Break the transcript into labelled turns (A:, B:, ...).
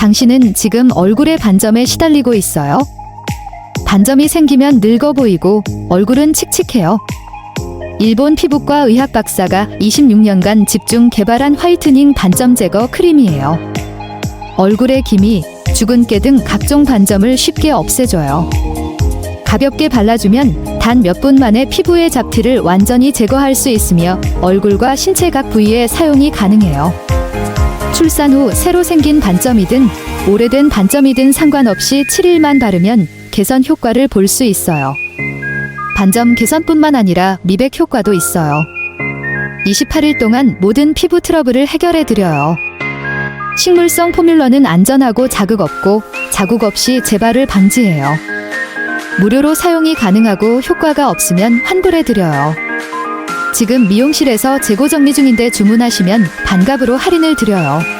A: 당신은 지금 얼굴에 반점에 시달리고 있어요. 반점이 생기면 늙어 보이고 얼굴은 칙칙해요. 일본 피부과 의학 박사가 26년간 집중 개발한 화이트닝 반점 제거 크림이에요. 얼굴의 기미, 주근깨 등 각종 반점을 쉽게 없애줘요. 가볍게 발라주면 단 몇 분 만에 피부의 잡티를 완전히 제거할 수 있으며 얼굴과 신체 각 부위에 사용이 가능해요. 출산 후 새로 생긴 반점이든 오래된 반점이든 상관없이 7일만 바르면 개선 효과를 볼 수 있어요. 반점 개선뿐만 아니라 미백 효과도 있어요. 28일 동안 모든 피부 트러블을 해결해 드려요. 식물성 포뮬러는 안전하고 자극 없고 자국 없이 재발을 방지해요. 무료로 사용이 가능하고 효과가 없으면 환불해 드려요. 지금 미용실에서 재고 정리 중인데 주문하시면 반값으로 할인을 드려요.